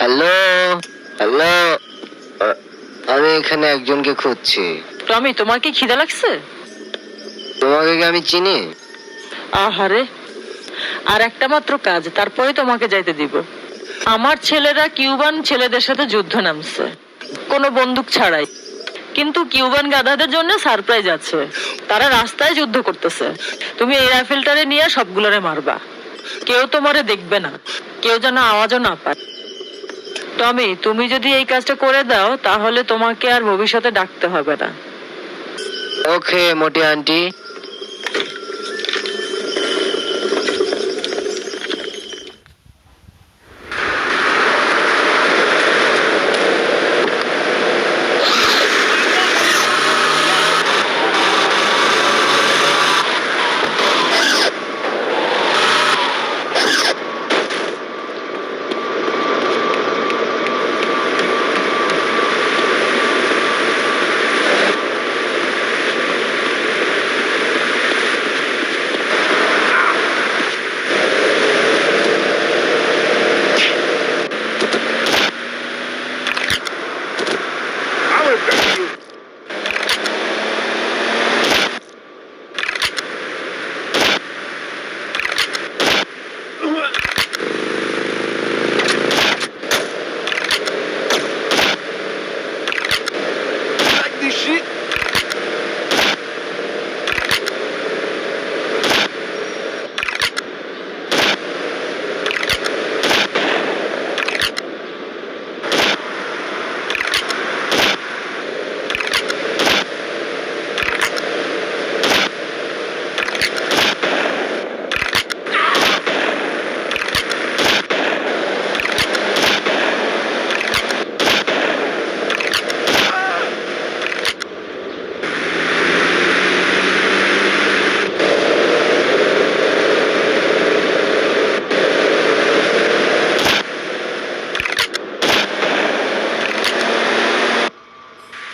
Hello hello আমি এখানে একজনকে খুঁজছি। টমি তোমার কি খিদে লাগছে? তোমাকে কি আমি চিনি? আহারে আর একটা মাত্র কাজ তারপরে তোমাকে যাইতে দিব। আমার ছেলেরা কিউবান ছেলেদের সাথে যুদ্ধ নামছে। কোনো বন্দুক ছাড়াই। কিন্তু কিউবান গাধাদের জন্য সারপ্রাইজ আছে। তারা রাস্তায় যুদ্ধ করতেছে। তুমি এই রাইফেলটারে নিয়ে সবগুলোরে মারবা। কেউ তোমারে দেখবে না। কেউ যেন আওয়াজও না পায়। টমি, তুমি যদি এই কাজটা করে দাও, তাহলে তোমাকে আর ভবিষ্যতে ডাকতে হবে না। ওকে, মোটি আন্টি।